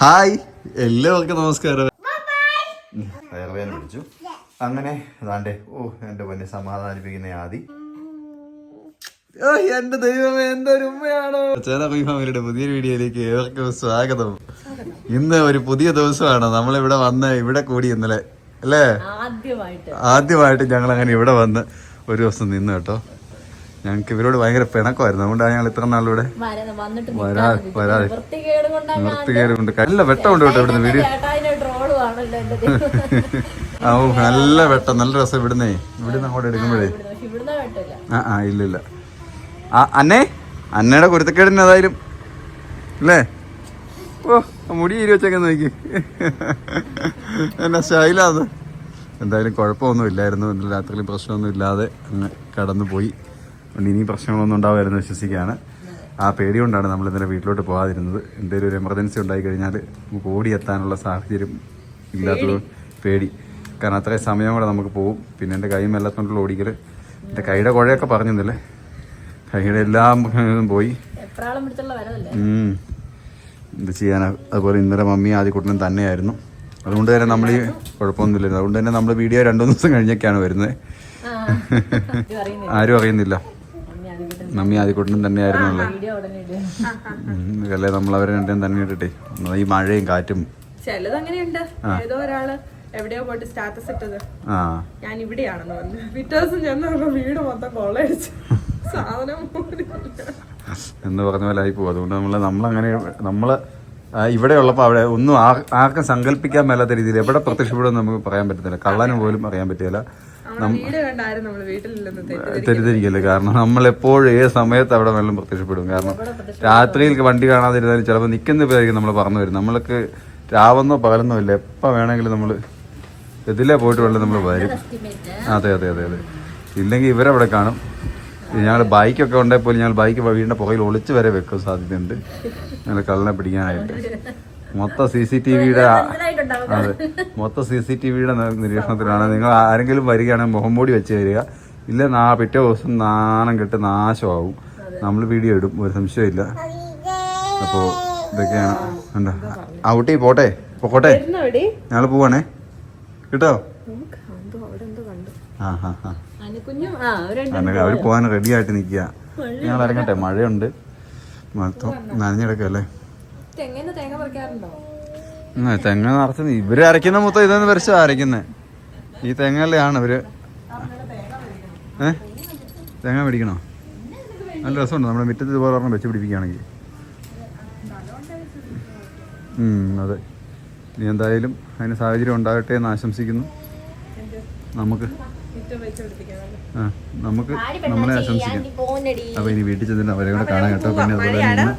Hi. എല്ലാവർക്കും നമസ്കാരം. വയറുവേദന പിടിച്ചു. അങ്ങനെ അതാണ്ടേ ഓ എന്റെ പൊന്നെ സമാധാനിപ്പിക്കുന്ന ആദി. ഓ എന്റെ ദൈവമേ എന്തൊരു ഉമ്മയാണോ? ചേതമി ഫാമിലിയുടെ പുതിയ വീഡിയോയിലേക്ക് ഏവർക്കും സ്വാഗതം. ഇന്ന് ഒരു പുതിയ ദിവസമാണ്. നമ്മളിവിടെ വന്ന് ഇവിടെ കൂടി ഇന്നലെ അല്ലേ? ആദ്യമായിട്ട്. ആദ്യമായിട്ട് ഞങ്ങൾ അങ്ങനെ ഇവിടെ വന്ന് ഒരു ദിവസം നിന്ന് കേട്ടോ. ഞങ്ങൾക്ക് ഇവരോട് ഭയങ്കര പിണക്കമായിരുന്നു. അതുകൊണ്ടാണ് ഞങ്ങൾ ഇത്ര നാളിവിടെ വര- വരാതെ. നിർത്തുകയറി കൊണ്ട് നല്ല വെട്ടമുണ്ട് കേട്ടോ ഇവിടുന്ന്. ആ ഓ നല്ല വെട്ടം നല്ല രസം ഇവിടുന്നേ. ഇവിടുന്ന് അങ്ങോട്ട് എടുക്കുമ്പോഴേ. ആ ആ ഇല്ല ഇല്ല. ആ അന്നേ അന്നയുടെ കുരുത്തക്കേടിന് ഏതായാലും അല്ലേ? ഓ മുടി ഇരി വെച്ചൊക്കെ നോക്കി. എന്നാ സ്റ്റൈലാത് എന്തായാലും കുഴപ്പമൊന്നും ഇല്ലായിരുന്നു. ഇന്നലെ രാത്രിയിൽ പ്രശ്നമൊന്നും ഇല്ലാതെ അങ്ങ് കടന്നു പോയി അതുകൊണ്ട് ഇനി പ്രശ്നങ്ങളൊന്നും ഉണ്ടാവുമായിരുന്നു വിശ്വസിക്കുകയാണ്. ആ പേടി കൊണ്ടാണ് നമ്മൾ ഇന്നലെ വീട്ടിലോട്ട് പോകാതിരുന്നത്. എന്തെങ്കിലും ഒരു എമർജൻസി ഉണ്ടായി കഴിഞ്ഞാൽ നമുക്ക് ഓടിയെത്താനുള്ള സാഹചര്യം ഇല്ലാത്തത് പേടി. കാരണം അത്രയും സമയം കൂടെ നമുക്ക് പോകും പിന്നെ എന്റെ കൈ മെല്ലത്തോണ്ടുള്ള ഓടിക്കൽ എന്റെ കൈയുടെ കുഴയൊക്കെ പറഞ്ഞിരുന്നില്ലേ? കൈയുടെ എല്ലാം പോയി. എന്ത് ചെയ്യാനാ? അതുപോലെ ഇന്നലെ മമ്മി ആദ്യക്കുട്ടനും തന്നെയായിരുന്നു. അതുകൊണ്ട് തന്നെ നമ്മൾ ഈ കുഴപ്പമൊന്നുമില്ലായിരുന്നു. അതുകൊണ്ട് തന്നെ നമ്മൾ വീഡിയോ രണ്ടു മൂന്ന് ദിവസം കഴിഞ്ഞൊക്കെയാണ് വരുന്നത്. ആരും അറിയുന്നില്ല. മമ്മി ആദ്യക്കൂട്ടിനും തന്നെ ആയിരുന്നു ആദ്യക്കുട്ടനും തന്നെയായിരുന്നു വീഡിയോ ഉടനെ ഇടുക ഉം. അല്ലേ നമ്മൾ അവരെ രണ്ടും തന്നെ ഇട്ടിട്ടേ. ഈ മഴയും കാറ്റും. ചിലത് അങ്ങനെയുണ്ട്. ഏതോ ഒരാൾ എവിടെയോ പോയിട്ട് സ്റ്റാറ്റസ് ഇട്ടത്. ഞാൻ ഇവിടെയാണെന്ന് പറഞ്ഞു. പിറ്റേ ദിവസം ചെന്നപ്പോ വീട് മൊത്തം കൊള്ളയടിച്ചു. സാധനം എന്ന് പറഞ്ഞ പോലെ ആയി പോകും അതുകൊണ്ട് നമ്മൾ നമ്മളങ്ങനെ നമ്മൾ ഇവിടെ ഉള്ളപ്പോൾ അവിടെ ഒന്നും ആർക്കും സങ്കല്പിക്കാൻ മേലാത്ത രീതിയിൽ എവിടെ പ്രത്യക്ഷപ്പെടുമെന്ന് നമുക്ക് പറയാൻ പറ്റത്തില്ല. കള്ളനും പോലും അറിയാൻ പറ്റില്ല. തെറ്റിദ്ധരിക്കല്ലേ കാരണം നമ്മൾ എപ്പോഴും ഏത് സമയത്ത് അവിടെ വെള്ളം പ്രത്യക്ഷപ്പെടും. കാരണം രാത്രിയിൽ വണ്ടി കാണാതിരുന്നാലും ചിലപ്പോൾ നിൽക്കുന്ന പേരായിരിക്കും നമ്മൾ പറഞ്ഞു വരും. നമ്മൾക്ക് രാവെന്നോ പകലെന്നോ ഇല്ല. എപ്പോൾ വേണമെങ്കിലും നമ്മൾ ഇതിലേ പോയിട്ട് വെള്ളം നമ്മൾ വരും. അതെ അതെ അതെ അതെ. ഇല്ലെങ്കിൽ ഇവരവിടെ കാണും. ഞങ്ങൾ ബൈക്കൊക്കെ ഉണ്ടെങ്കിൽ പോലും ഞങ്ങൾ ബൈക്ക് വീടിന്റെ പുറകിൽ ഒളിച്ച് വരെ വെക്കും സാധ്യതയുണ്ട്. ഞങ്ങൾ കള്ളനെ പിടിക്കാനായിട്ട്. മൊത്തം സി സി ടി വിയുടെ അതെ മൊത്തം സി സി ടി വിയുടെ നിരീക്ഷണത്തിലാണ്. നിങ്ങൾ ആരെങ്കിലും വരികയാണെങ്കിൽ മുഖംമൂടി വെച്ച് തരിക ഇല്ല നാ പിറ്റേ ദിവസം നാണം കെട്ട് നാശമാവും. നമ്മൾ വീഡിയോ ഇടും ഒരു സംശയമില്ല അപ്പോൾ ഇതൊക്കെയാണ്. എന്താ ഔട്ടി പോട്ടെ? പോട്ടെ? ഇരുന്നോടി ഞങ്ങൾ പോവാണേ. കേട്ടോ? ആ ഹാ ഹാ ആ അവർ പോകാൻ റെഡി ആയിട്ട് നിൽക്കുക. ഞങ്ങൾ ഇറങ്ങട്ടെ മഴയുണ്ട്. മൊത്തം നനഞ്ഞെടുക്കല്ലേ തെങ്ങനെ തേങ്ങ പറിക്കാറുണ്ടോ? തെങ്ങ നിറച്ചുന്നത് ഇവർ അരയ്ക്കുന്ന മൊത്തം ഇതൊന്ന് വരച്ചു അരയ്ക്കുന്നത് ഈ തെങ്ങല്ലാണ് ഇവർ. ഏ? തേങ്ങ മേടിക്കണോ നല്ല രസമുണ്ട്. നമ്മുടെ മുറ്റത്ത് ഇതുപോലെ പറഞ്ഞാൽ വെച്ച് പിടിപ്പിക്കുകയാണെങ്കിൽ. അതെ. ഇനി എന്തായാലും അതിന് സാഹചര്യം ഉണ്ടാകട്ടെ എന്ന് ആശംസിക്കുന്നു. നമുക്ക് ആ നമുക്ക് നമ്മളെ ആശംസിക്കാം. അപ്പോൾ ഇനി വീട്ടിൽ ചെന്നിട്ട് അവരെ കൂടെ കാണാൻ കേട്ടോ. പിന്നെ അതുപോലെ തന്നെ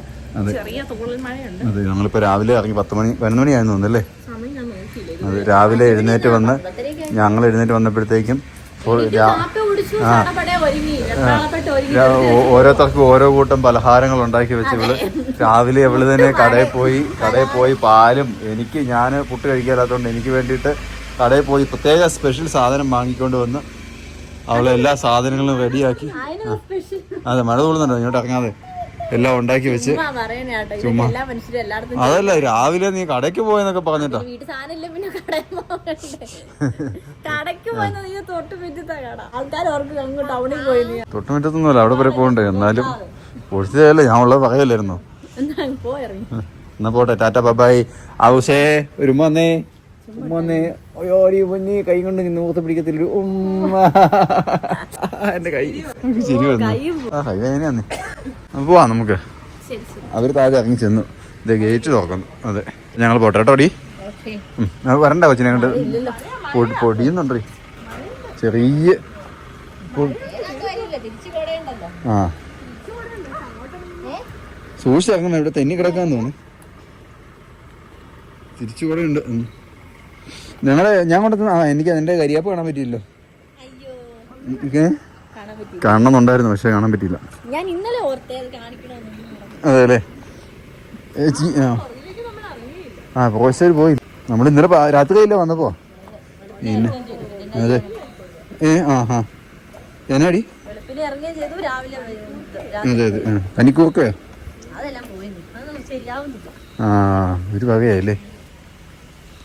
ചെറിയ തോളിൽ മഴയുണ്ട്. അതെ ഞങ്ങളിപ്പോ രാവിലെ ഇറങ്ങി പത്ത് മണി പതിനൊന്ന് മണിയായിരുന്നു തോന്നുന്നല്ലേ? സമയം ഞാൻ നോക്കിയില്ല. അത് രാവിലെ എഴുന്നേറ്റ് വന്ന് ഞങ്ങൾ എഴുന്നേറ്റ് വന്നപ്പോഴത്തേക്കും ഓരോരുത്തർക്കും ഓരോ കൂട്ടം പലഹാരങ്ങൾ ഉണ്ടാക്കി വെച്ച് ഇവൾ രാവിലെ ഇവൾ തന്നെ കടയിൽ പോയി കടയിൽ പോയി പാലും എനിക്ക് ഞാൻ പുട്ട് കഴിക്കാത്തതുകൊണ്ട് എനിക്ക് വേണ്ടിയിട്ട് കടയിൽ പോയി പ്രത്യേക സ്പെഷ്യൽ സാധനം വാങ്ങിക്കൊണ്ട് വന്ന് അവളെ എല്ലാ സാധനങ്ങളും റെഡിയാക്കി അതെ മഴ തോന്നുന്നുണ്ടോ ഇങ്ങോട്ട് ഇറങ്ങാതെ. എല്ലാം ഉണ്ടാക്കി വെച്ച് ചുമ്മാ. അതല്ല രാവിലെ നീ കടയ്ക്ക് പോയെന്നൊക്കെ പറഞ്ഞിട്ടാ. തൊട്ടുമുറ്റത്തൊന്നുമല്ല അവിടെ വരെ പോകണ്ടേ? എന്നാലും പൊടിച്ചതല്ലേ ഞാൻ ഉള്ളത് പറയല്ലായിരുന്നു. എന്നാ പോട്ടെ ടാറ്റ ബബായ് ആവുഷേ ഒരു വന്നേ. ഉമ്മ വന്നേ. അയ്യോ ഒരു പൊന്നി കൈ കൊണ്ട് നൂത്ത് പിടിക്കത്തില്ല ഉമ്മ. എന്റെ കൈ. ശരി ആ കൈ വേദനയാന്നേ പോവാം നമുക്ക്. അവർ താഴെ ഇറങ്ങി ചെന്നു. ഇത് ഗേറ്റ് തുറക്കുന്നു. അതെ. ഞങ്ങൾ പോട്ടെ കേട്ടോ ഡി. വരണ്ട കൊച്ചിനെ കണ്ട്. പൊടി പൊടിയുന്നുണ്ടേ ചെറിയ ആ. സൂക്ഷിച്ച് ഇറങ്ങണം ഇവിടെ തെന്നി കിടക്കാൻ തോന്നുന്നു. തിരിച്ചു കൂടെ ഉണ്ട്. ഞങ്ങളെ ഞാൻ കൊണ്ടെത്തുന്ന ആ എനിക്ക് അതിന്റെ കരിയാപ്പ് കാണാൻ പറ്റിയില്ലോ കാണാൻ പറ്റി കാണണമെന്നുണ്ടായിരുന്നു പക്ഷെ കാണാൻ പറ്റിയില്ല. ഞാൻ ഇന്നലെ ഓർത്തേ അത് കാണിക്കണമെന്ന് അതെ അല്ലേ ഏച്ചി ആ. ആ പോയി. നമ്മൾ ഇന്നലെ രാത്രി രാത്രിയില്ലേ വന്നപ്പോ? പിന്നെ അതെ. ഏ ആ ഹാ എന്നാടി. അതെ അതെ ആ. ആ ഒരു വകയായില്ലേ?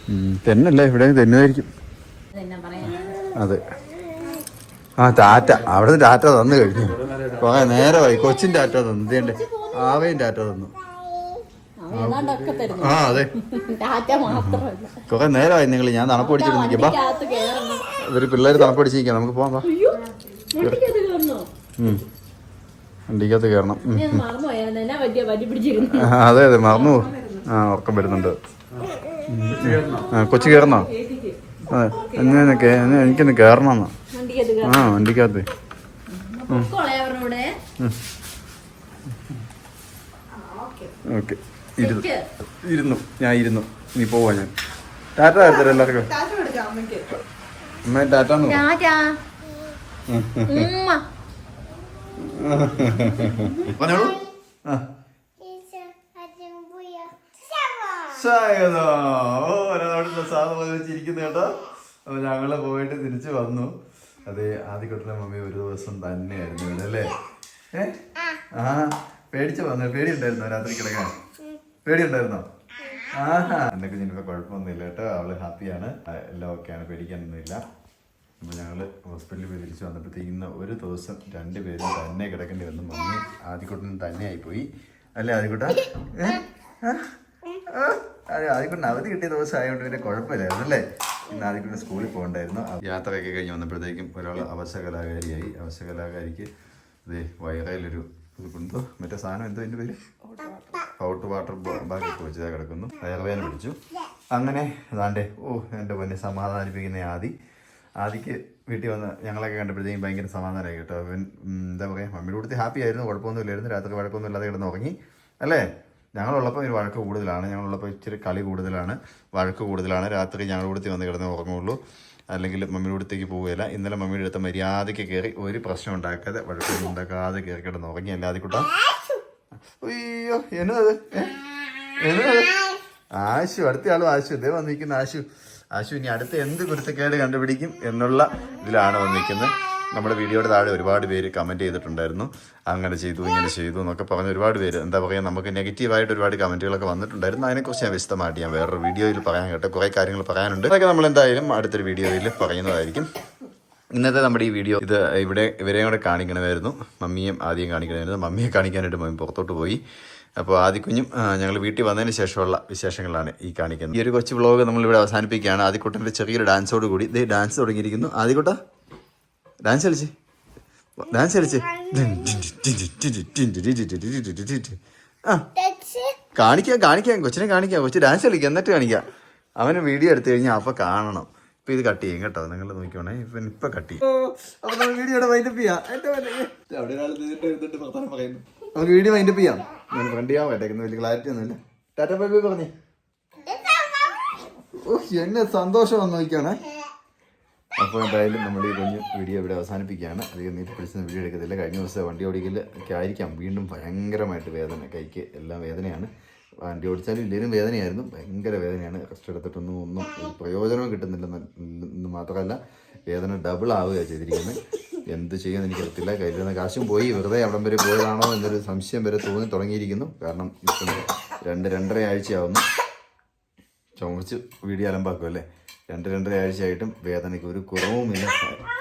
തെന്നല്ലേ തെന്നല്ല? ഇവിടെ തെന്നുമായിരിക്കും അതെ. ആ ടാറ്റ. അവിടുന്ന് നിന്ന് ടാറ്റ തന്നു കഴിഞ്ഞു. നേരെ നേരമായി. കൊച്ചിൻ ടാറ്റ തന്നു. ഇതേണ്ട ആവേയും ടാറ്റ തന്നു. ആ അതെ. കൊറേ നേരമായി നിങ്ങൾ ഞാൻ തണുപ്പ് പിടിച്ചിട്ട് നിൽക്കുമ്പോ ഇവർ പിള്ളേര് തണുപ്പ് പിടിച്ചിരിക്കാം നമുക്ക്. അയ്യോ വണ്ടിക്കകത്ത് കയറണം അതെ അതെ മറന്നു ആ ഉറക്കം വരുന്നുണ്ട്. ആ കൊച്ചു കയറണോ അതെ എനിക്കൊന്ന് കയറണം എന്നാ വണ്ടിക്കകത്ത് ആ വണ്ടിക്കകത്ത്. ഓക്കെ. ഇരുന്നു. ഇരുന്നു. ഞാൻ ഇരുന്നു. നീ പോവാ ഞാൻ. ടാറ്റ തരത്തര എല്ലാവർക്കും. അമ്മ ടാറ്റ പറഞ്ഞോളൂ. ആ. സാധനം വെച്ചിരിക്കുന്ന കേട്ടോ. അപ്പൊ ഞങ്ങൾ പോയിട്ട് തിരിച്ചു വന്നു. അതെ ആദ്യക്കൊട്ടിലെ മമ്മി ഒരു ദിവസം തന്നെയായിരുന്നു ഇവിടെ അല്ലേ? ഏ? ആ പേടിച്ചു വന്നു പേടി ഉണ്ടായിരുന്നോ രാത്രി കിടക്കാൻ? പേടി ഉണ്ടായിരുന്നോ ആഹാ. എന്റെ കുഞ്ഞിനിപ്പോ കുഴപ്പമൊന്നുമില്ല കേട്ടോ. അവൾ ഹാപ്പിയാണ്. എല്ലാം ഓക്കെയാണ് പേടിക്കാനൊന്നുമില്ല. അപ്പൊ ഞങ്ങൾ ഹോസ്പിറ്റലിൽ പോയി തിരിച്ചു വന്നപ്പോഴത്തേക്ക് ഒരു ദിവസം രണ്ടുപേരും തന്നെ കിടക്കേണ്ടി വന്നു. മമ്മി ആദ്യക്കുട്ടൻ തന്നെ ആയിപ്പോയി അല്ലേ? ആ? അതെ ആദ്യക്കുട്ടൻ അവധി കിട്ടിയ ദിവസം ആയതുകൊണ്ട് പിന്നെ കുഴപ്പമില്ലായിരുന്നു അല്ലേ? ഇന്ന് സ്കൂളിൽ പോകണ്ടായിരുന്നു. യാത്രയൊക്കെ കഴിഞ്ഞ് വന്നപ്പോഴത്തേക്കും ഒരാൾ അവശ കലാകാരിയായി അവശ കലാകാരിക്ക് അതെ വയറയിലൊരു ഇത് കൊണ്ടോ മറ്റേ സാധനം എന്തോ എന്റെ പേര്? ഔട്ട് വാട്ടർ ബാഗൊക്കെ വെച്ച് കിടക്കുന്നു. വയറുവേദന പിടിച്ചു. അങ്ങനെ അതാണ്ടേ ഓ എന്റെ പൊന്നെ സമാധാനിപ്പിക്കുന്ന ആദി. ആദിക്ക് വീട്ടിൽ വന്ന് ഞങ്ങളൊക്കെ കണ്ടപ്പോഴത്തേക്കും ഭയങ്കര സമാധാനമായി കേട്ടോ. അവൻ എന്താ പറയുക മമ്മിയുടെ കൂടെ ഹാപ്പി ആയിരുന്നു കുഴപ്പമൊന്നുമില്ലായിരുന്നു. രാത്രി വഴക്കൊന്നും ഇല്ലാതെ കിടന്ന് ഉറങ്ങി അല്ലേ? ഞങ്ങളുള്ളപ്പോൾ ഒരു വഴക്ക് കൂടുതലാണ്. ഞങ്ങളുള്ളപ്പോൾ ഇച്ചിരി കളി കൂടുതലാണ്. വഴക്ക് കൂടുതലാണ്. രാത്രി ഞങ്ങളുടെ കൂടത്തിൽ വന്ന് കിടന്ന് ഉറങ്ങുള്ളൂ അല്ലെങ്കിൽ മമ്മിയുടെ അടുത്തേക്ക് പോവുകയില്ല. ഇന്നലെ മമ്മിയുടെ അടുത്ത് മര്യാദയ്ക്ക് കയറി ഒരു പ്രശ്നം ഉണ്ടാക്കാതെ വഴക്കൊന്നും ഉണ്ടാക്കാതെ കയറി കിടന്ന് ഉറങ്ങി. അല്ലാതെ കൂട്ടാ അയ്യോ എന്നത് എന്നത് ആശു അടുത്ത ആളും ആശു. ഇതേ വന്നിരിക്കുന്ന ആശു. ആശു ഇനി അടുത്ത എന്ത് കുരുത്തക്കേട് കണ്ടുപിടിക്കും എന്നുള്ള ഇതിലാണ് വന്നിരിക്കുന്നത്. നമ്മുടെ വീഡിയോയുടെ താഴെ ഒരുപാട് പേര് കമന്റ് ചെയ്തിട്ടുണ്ടായിരുന്നു. അങ്ങനെ ചെയ്തു ഇങ്ങനെ ചെയ്തു എന്നൊക്കെ പറഞ്ഞ് ഒരുപാട് പേര്. എന്താ പറയുക നമുക്ക് നെഗറ്റീവായിട്ട് ഒരുപാട് കമന്റുകളൊക്കെ വന്നിട്ടുണ്ടായിരുന്നു. അതിനെക്കുറിച്ച് ഞാൻ വിശദമായിട്ട് ഞാൻ വേറൊരു വീഡിയോയിൽ പറയാൻ കേട്ടോ. കുറേ കാര്യങ്ങൾ പറയാനുണ്ട്. അതൊക്കെ നമ്മൾ എന്തായാലും അടുത്തൊരു വീഡിയോയിൽ പറയുന്നതായിരിക്കും. ഇന്നത്തെ നമ്മുടെ ഈ വീഡിയോ ഇത് ഇവിടെ ഇവരെയും കൂടെ കാണിക്കണമായിരുന്നു. മമ്മിയും ആദ്യം കാണിക്കണമായിരുന്നു. മമ്മിയെ കാണിക്കാനായിട്ട് മമ്മി പുറത്തോട്ട് പോയി. അപ്പോൾ ആദ്യക്കുഞ്ഞും ഞങ്ങൾ വീട്ടിൽ വന്നതിന് ശേഷമുള്ള വിശേഷങ്ങളാണ് ഈ കാണിക്കുന്നത്. ഈ ഒരു കൊച്ചു വ്ളോഗ് നമ്മളിവിടെ അവസാനിപ്പിക്കുകയാണ്. ആദ്യക്കുട്ടന്റെ ചെറിയൊരു ഡാൻസോട് കൂടി ഇത് ഡാൻസ് തുടങ്ങിയിരിക്കുന്നു. ആദ്യക്കുട്ട ഡാൻസ് കളിച്ച് ഡാൻസ് കളിച്ച് ആ കാണിക്കാം കാണിക്കാം കൊച്ചിനെ കാണിക്കാം കൊച്ചു ഡാൻസ് കളിക്കാം എന്നിട്ട് കാണിക്കാം അവന് വീഡിയോ എടുത്തു കഴിഞ്ഞാൽ അപ്പൊ കാണണം ഇപ്പൊ ഇത് കട്ട് ചെയ്യും കേട്ടോ നിങ്ങൾ നോക്കിക്കോണേ ഇപ്പൊ ഇപ്പൊ കട്ട് ചെയ്യും അപ്പൊ നമ്മൾ വീഡിയോയുടെ വൈൻഡപ്പ് ചെയ്യാം നമുക്ക് വീഡിയോ വൈൻഡപ്പ് ചെയ്യാം ഞാൻ ഫ്രണ്ട് ചെയ്യാൻ കേട്ടേക്കുന്നു വലിയ ക്ലാരിറ്റി ഒന്നുമില്ല ടാറ്റ ബൈ ബൈ പറഞ്ഞേ ഓ എന്നെ സന്തോഷം വന്ന് നോക്കിയാണേ അപ്പോൾ എന്തായാലും നമ്മൾ ഈ കുഞ്ഞ് വീഡിയോ ഇവിടെ അവസാനിപ്പിക്കുകയാണ്. അധികം നീട്ടി പിടിച്ച് വീഡിയോ എടുക്കത്തില്ല. കഴിഞ്ഞ ദിവസം വണ്ടി ഓടിക്കലൊക്കെ ആയിരിക്കാം. വീണ്ടും ഭയങ്കരമായിട്ട് വേദന കൈക്ക് എല്ലാം വേദനയാണ്. വണ്ടി ഓടിച്ചാലും ഇല്ലെങ്കിലും വേദനയായിരുന്നു. ഭയങ്കര വേദനയാണ്. റെസ്റ്റ് എടുത്തിട്ടൊന്നും ഒന്നും പ്രയോജനവും കിട്ടുന്നില്ലെന്ന് മാത്രമല്ല വേദന ഡബിൾ ആവുകയാണ് ചെയ്തിരിക്കുന്നത്. എന്ത് ചെയ്യുമെന്ന് എനിക്കറിയത്തില്ല. കയ്യിലിരുന്ന കാശും പോയി. വെറുതെ അവിടം വരെ പോയതാണോ എന്നൊരു സംശയം വരെ തോന്നി തുടങ്ങിയിരിക്കുന്നു. കാരണം ഇപ്പം രണ്ട് രണ്ടര ആഴ്ചയാവുന്നു ചുമച്ച് വീഡിയോ അലമ്പാക്കും അല്ലേ രണ്ട് രണ്ടര ആഴ്ചയായിട്ടും വേദനയ്ക്ക് ഒരു കുറവുമില്ല.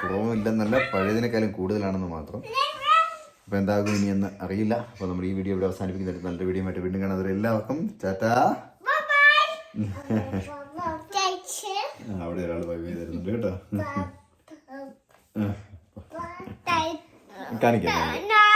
കുറവുമില്ലെന്നല്ല പഴയതിനേക്കാളും കൂടുതലാണെന്ന് മാത്രം. അപ്പോൾ എന്താകും ഇനിയെന്ന് അറിയില്ല. അപ്പോൾ നമ്മൾ ഈ വീഡിയോ ഇവിടെ അവസാനിപ്പിക്കുന്നത് നല്ല വീഡിയോ ആയിട്ട് വീണ്ടും കാണാതെ എല്ലാവർക്കും ചാറ്റാ അവിടെ ഒരാൾ ബൈ ബൈ തരുന്നുണ്ട് കേട്ടോ. കാണിക്കാം.